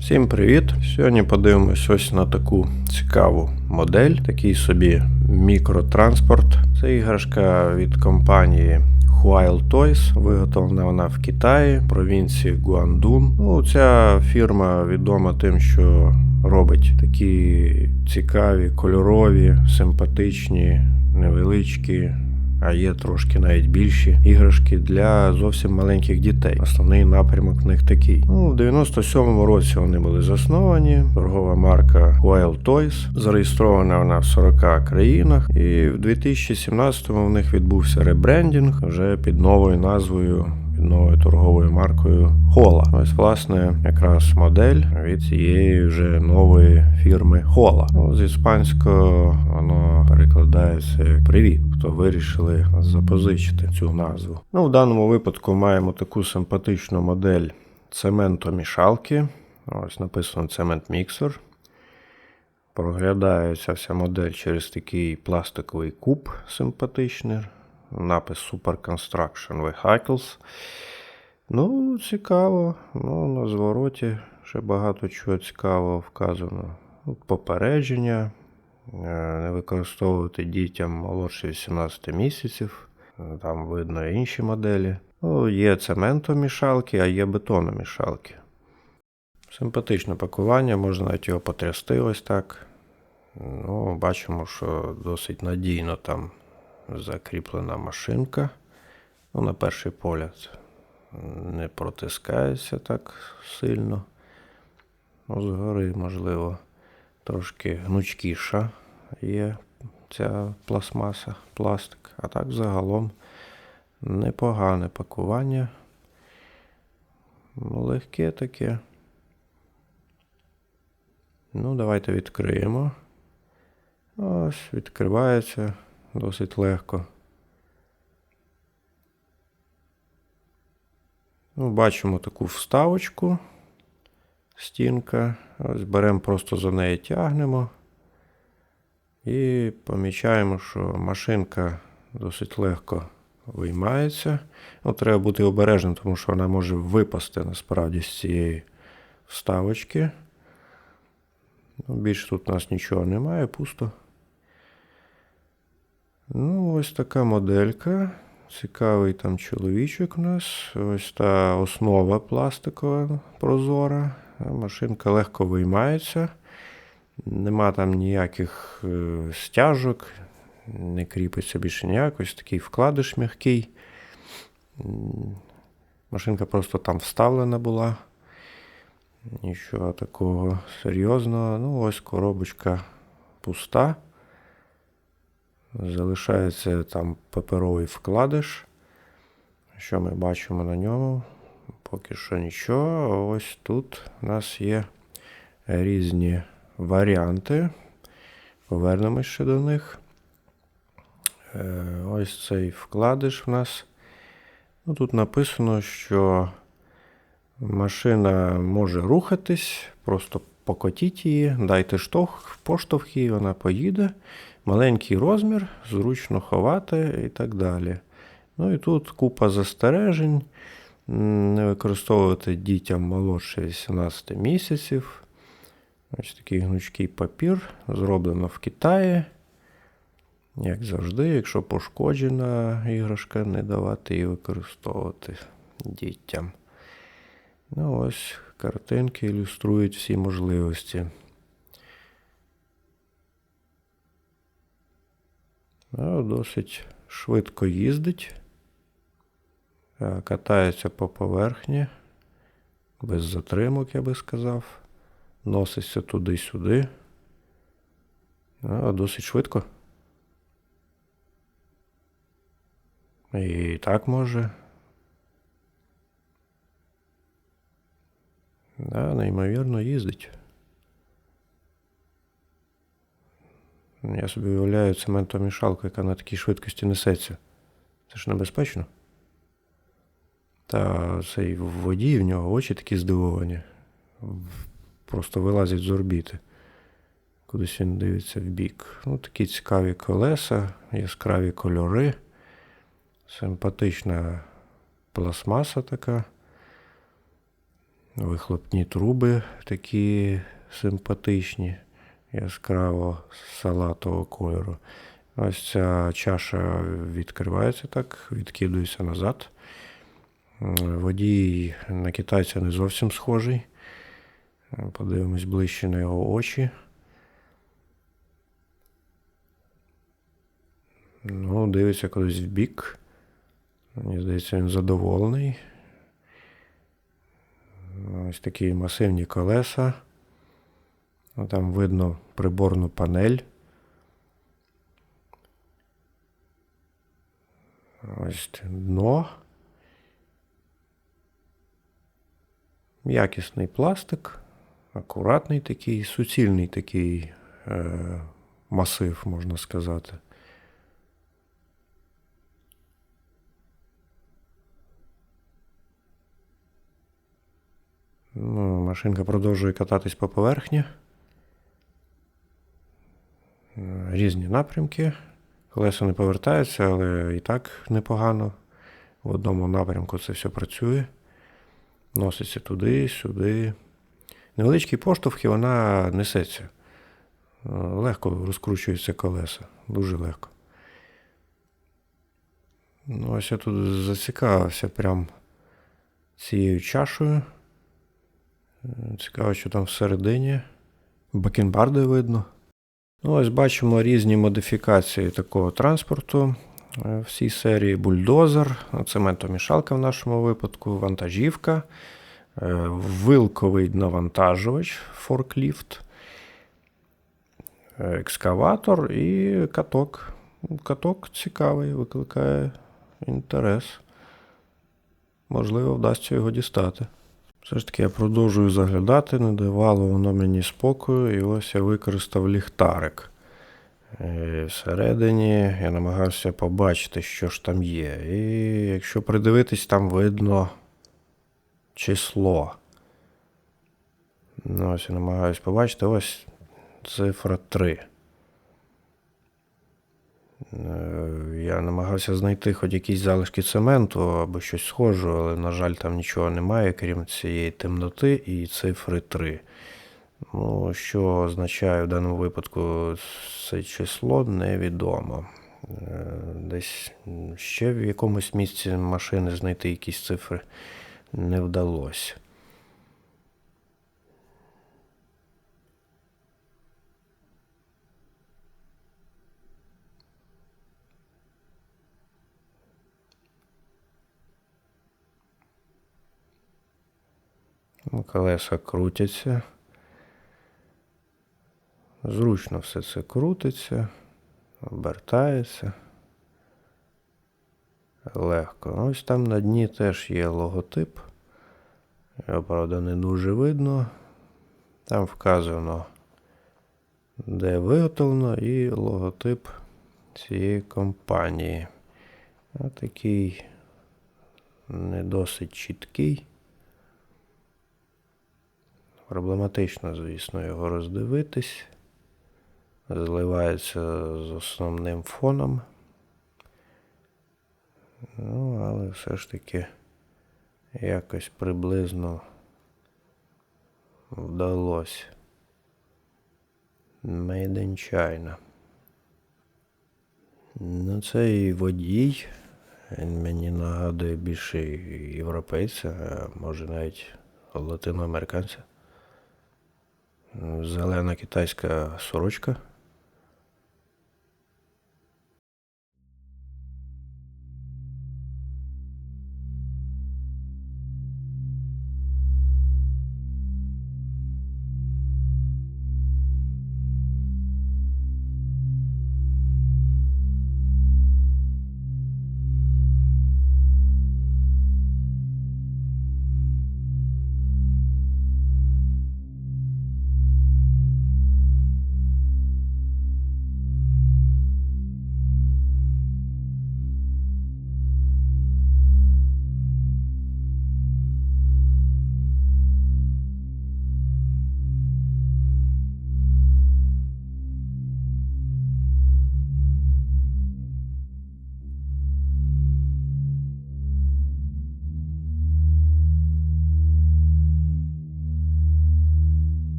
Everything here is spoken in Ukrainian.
Всім привіт! Сьогодні подивимось ось на таку цікаву модель, такий собі мікротранспорт. Це іграшка від компанії Huile Toys, виготовлена вона в Китаї, провінції Гуандун. Ну, ця фірма відома тим, що робить такі цікаві, кольорові, симпатичні, невеличкі. А є трошки навіть більші іграшки для зовсім маленьких дітей. Основний напрямок в них такий. Ну, в 97-му році вони були засновані. Торгова марка Wild Toys. Зареєстрована вона в 40 країнах. І в 2017-му в них відбувся ребрендінг вже під новою назвою. Під новою торговою маркою Хола. Ось, власне, якраз модель від цієї вже нової фірми Хола. Ну, з іспанського воно перекладається як привіт. Тобто вирішили запозичити цю назву. Ну, в даному випадку маємо таку симпатичну модель цементомішалки. Ось написано цемент міксер. Проглядається вся модель через такий пластиковий куб симпатичний. Напис Super Construction Vehicles. Ну, цікаво. Ну, на звороті ще багато чого цікавого вказано. Ну, Попередження. Е, Не використовувати дітям молодше 18 місяців. Е, Там видно інші моделі. Ну, є цементомішалки, а є бетономішалки. Симпатичне пакування, можна навіть його потрясти ось так. Ну, бачимо, що досить надійно там закріплена машинка. Ну, на перший погляд не протискається так сильно. Ну, згори, можливо, трошки гнучкіша є ця пластмаса, пластик. А так загалом непогане пакування. Ну, Легке таке. Ну, давайте відкриємо. Ось, відкривається досить легко. Ну, бачимо таку вставочку. Стінка. Ось беремо просто за неї тягнемо. І помічаємо, що машинка досить легко виймається. Ну, треба бути обережним, тому що вона може випасти насправді з цієї вставочки. Ну, більше тут у нас нічого немає, пусто. Ну, ось така моделька. Цікавий там чоловічок у нас. Ось та основа пластикова прозора. Машинка легко виймається. Нема там ніяких е, стяжок, не кріпиться більше ніяк. Ось такий вкладиш м'який. Машинка просто там вставлена була. Нічого такого серйозного. Ну, ось коробочка пуста. Залишається там паперовий вкладиш. Що ми бачимо на ньому? Поки що нічого. Ось тут у нас є різні варіанти. Повернемось ще до них. Е, Ось цей вкладиш в нас. Ну, тут написано, що машина може рухатись, просто покотіть її, дайте штовх, поштовх їй, вона поїде. Маленький розмір, зручно ховати і так далі. Ну і тут купа застережень. Не використовувати дітям молодше 18 місяців. Ось такий гнучкий папір, зроблено в Китаї. Як завжди, якщо пошкоджена іграшка, не давати її використовувати дітям. Ну, ось картинки ілюструють всі можливості. Досить швидко їздить. Е, Катається по поверхні. Без затримок, я би сказав. Носиться туди-сюди. Досить швидко. І так може. Да, неймовірно їздить. Я собі уявляю цементомішалку, яка на такій швидкості несеться. Це ж небезпечно. Та цей водій, в нього очі такі здивовані. Просто вилазять з орбіти. Кудись він дивиться в бік. Ну, такі цікаві колеса, яскраві кольори, симпатична пластмаса така. Вихлопні труби такі симпатичні, яскраво салатового кольору. Ось ця чаша відкривається так, відкидується назад. Водій на китайця не зовсім схожий. Подивимось ближче на його очі. Ну, дивиться кудись в бік. Мені здається, він задоволений. Ось такі масивні колеса. Ну, Там видно приборну панель. Ось дно. Якісний пластик, акуратний такий, суцільний такий е, масив, можна сказати. Ну, машинка продовжує кататись по поверхні. Е, Різні напрямки. Колеса не повертаються, але і так непогано. В одному напрямку це все працює. Носиться туди, сюди. Невеличкі поштовхи вона несеться. Е, Легко розкручуються колеса. Дуже легко. Ну, ось я тут зацікавився прям цією чашею. Е, Цікаво, що там всередині. Бакенбарди видно. Ну, ось бачимо різні модифікації такого транспорту. Е, В цій серії бульдозер, цементомішалка в нашому випадку, вантажівка, е, вилковий навантажувач, форкліфт, е, екскаватор і каток. Каток цікавий, викликає інтерес. Можливо, вдасться його дістати. Все ж таки я продовжую заглядати, не давало воно мені спокою, і ось я використав ліхтарик. Е, Всередині я намагався побачити, що ж там є. І якщо придивитись, там видно число. Ну, ось я намагаюся побачити, ось цифра 3. Е, Я намагався знайти хоч якісь залишки цементу або щось схоже, але, на жаль, там нічого немає, крім цієї темноти і цифри 3. Ну, що означає в даному випадку це число, невідомо. Е, Десь ще в якомусь місці машини знайти якісь цифри не вдалося. Колеса крутяться. Зручно все це крутиться, обертається. Легко. Ось там на дні теж є логотип. Його, правда, не дуже видно. Там вказано, де виготовлено, і логотип цієї компанії. Отакий не досить чіткий. Проблематично, звісно, його роздивитись. Зливається з основним фоном. Ну, але все ж таки якось приблизно вдалося. Made in China. Ну, цей водій. Він мені нагадує більше європейця, а може навіть латиноамериканця. Зелена китайська сорочка